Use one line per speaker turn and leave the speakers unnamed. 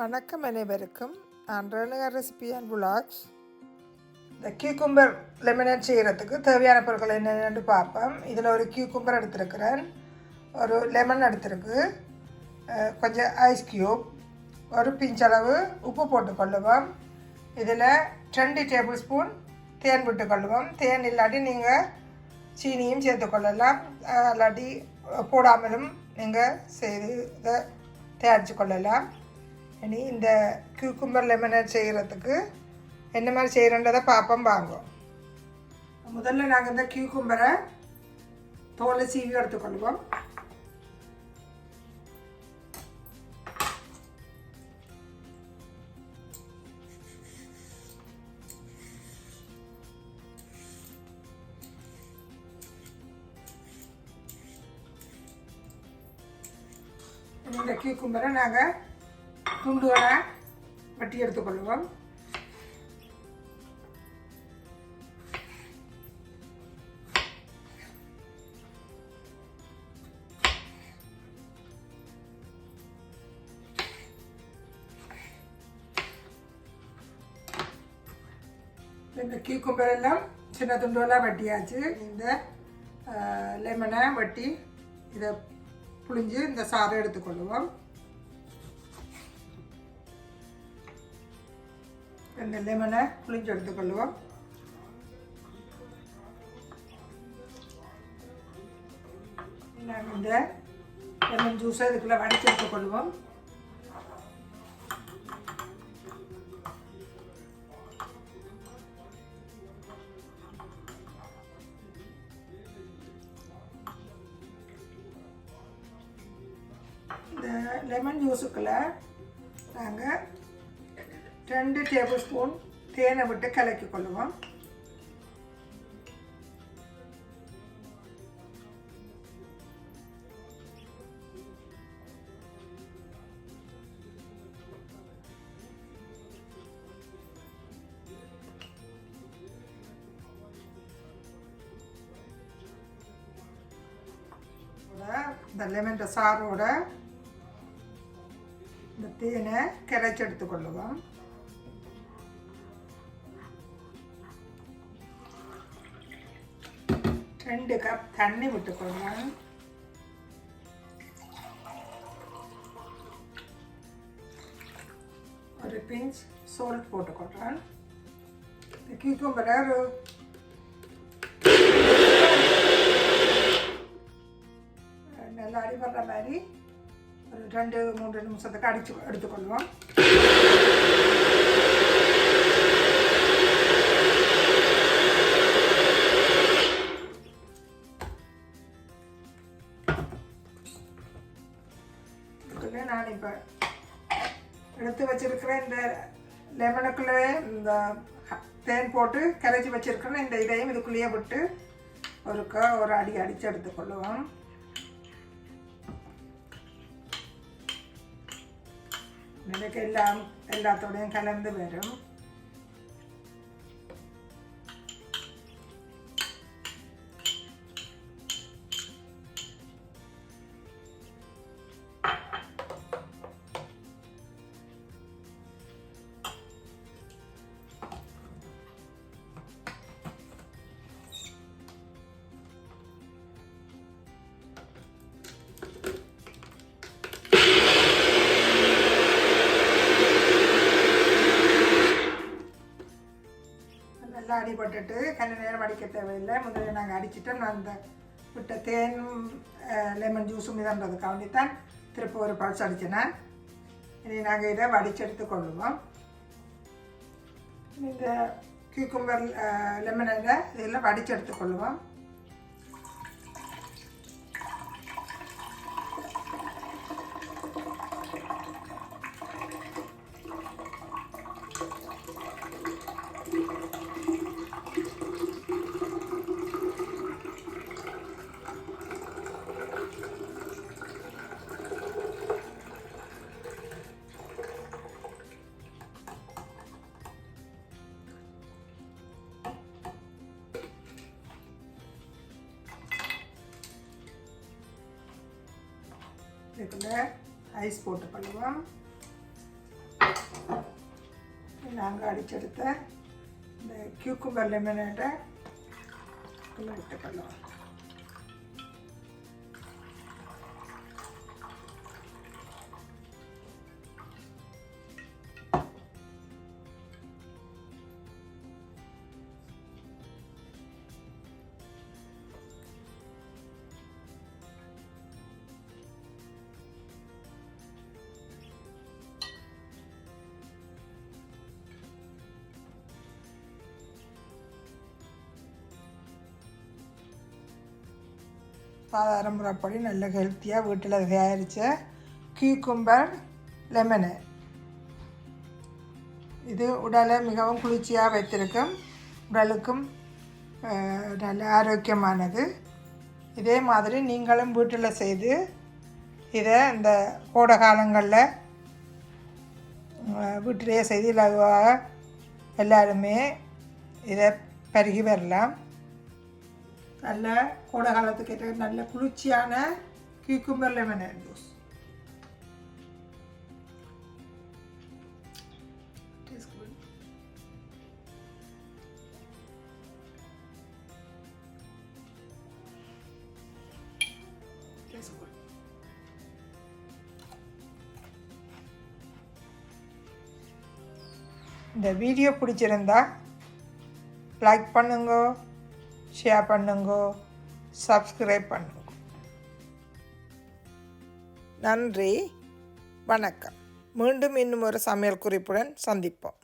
வணக்கம் அனைவருக்கும். நான் ரேணுகா ரெசிபி அண்ட் புலாக்ஸ் இந்த கியூக்கும்பர் லெமினேட் செய்கிறதுக்கு தேவையான பொருட்கள் என்னென்னு பார்ப்போம். இதில் ஒரு கியூக்கும்பர் எடுத்திருக்கிறேன். ஒரு லெமன் எடுத்திருக்கு. கொஞ்சம் ஐஸ் க்யூப் ஒரு பிஞ்சளவு உப்பு போட்டுக்கொள்ளுவோம் இதில் ரெண்டு டேபிள் ஸ்பூன் தேன் விட்டுக்கொள்ளுவோம் தேன் இல்லாட்டி நீங்கள் சீனியும் சேர்த்துக்கொள்ளலாம் கொள்ளலாம். இல்லாட்டி போடாமலும் நீங்கள் செய்து இதை தயாரித்து கொள்ளலாம். இனி இந்த கியூக்கும்பர் லெமனேட் செய்கிறதுக்கு என்ன மாதிரி செய்கிறன்றதை பார்ப்போம் வாங்கும் முதல்ல நாங்கள் இந்த கியூக்கும்பரை தோலை சீவி எடுத்துக்கொள்வோம் இந்த கியூக்கும்பரை நாங்கள் துண்டுவரை வட்டி எடுத்துக்கொள்வோம் இந்த கியூக்கும்பர் எல்லாம் சின்ன துண்டுகளாக வட்டியாச்சு. இந்த லெமனை வட்டி இதை புழிஞ்சு இந்த சாறை எடுத்துக்கொள்வோம் இந்த லெமனை புளிஞ்சு எடுத்துக்கொள்வோம் நாங்கள் இந்த லெமன் ஜூஸை இதுக்குள்ளே வடிச்சு எடுத்துக்கொள்வோம் இந்த லெமன் ஜூஸுக்குள்ளே நாங்கள் ரெண்டு டேபிள் ஸ்பூன் தேனை விட்டு கலக்கி கொள்ளுவோம் இந்த லெமன் சாரோட இந்த தேனை கரைச்சி எடுத்துக்கொள்ளுவோம் ரெண்டு கப் தண்ணி விட்டுக்கோங்க ஒரு பிஞ்ச் சால்ட் போட்டுக்கொள்கிறேன் இந்த கியூக்கம்பரை நல்லா அடிபடுற மாதிரி ஒரு ரெண்டு மூன்று நிமிஷத்துக்கு அடிச்சு எடுத்துக்கொள்வோம் இதுக்குள்ளே நான் இப்போ எடுத்து வச்சிருக்கிற இந்த லெமனுக்குள்ளே இந்த தேன் போட்டு கரைச்சி வச்சுருக்கிறேன். இந்த இதையும் இதுக்குள்ளேயே விட்டு ஒருக்கா ஒரு அடி அடித்து எடுத்துக்கொள்ளுவோம் எனக்கு எல்லாம் எல்லாத்தோடையும் கலந்து வரும். நல்லா அடிபட்டுட்டு கொஞ்ச நேரம் அடிக்க தேவையில்லை. முதல்ல நாங்கள் அடிச்சிட்டோம். நான் அந்த விட்ட தேன் லெமன் ஜூஸும் இதன்றதுக்காக வேண்டித்தான் திருப்ப ஒரு பல்ஸ் அடிச்சினேன் இனி நாங்கள் இதை வடிச்செடுத்து கொள்ளுவோம். இந்த கியூக்கும்பர் லெமன் இதெல்லாம் வடிச்செடுத்து கொள்ளுவோம். இதுக்குள்ள ஐஸ் போட்டு பண்ணுவோம். நாங்கள் அடிச்செடுத்த இந்த கியூக்கும்பர் விட்டு பண்ணுவோம். சாதாரண முறைப்படி நல்ல ஹெல்த்தியாக வீட்டில் தயாரித்த கியூக்கும்பர் லெமனு இது உடலை மிகவும் குளிர்ச்சியாக வைத்திருக்கும். உடலுக்கும் நல்ல ஆரோக்கியமானது. இதே மாதிரி நீங்களும் வீட்டில் செய்து இதை இந்த கோடை காலங்களில் வீட்டிலேயே செய்து இலகுவாக எல்லாருமே இதை பருகி வரலாம். நல்ல கோடை காலத்துக்கு ஏற்ற நல்ல குளிர்ச்சியான கியூக்கும்பர் லெமன் ஜூஸ் இந்த வீடியோ பிடிச்சிருந்தா லைக் பண்ணுங்க. ஷேர் பண்ணுங்கோ. சப்ஸ்கிரைப் பண்ணுங்க. நன்றி. வணக்கம். மீண்டும் இன்னும் ஒரு சமையல் குறிப்புடன் சந்திப்போம்.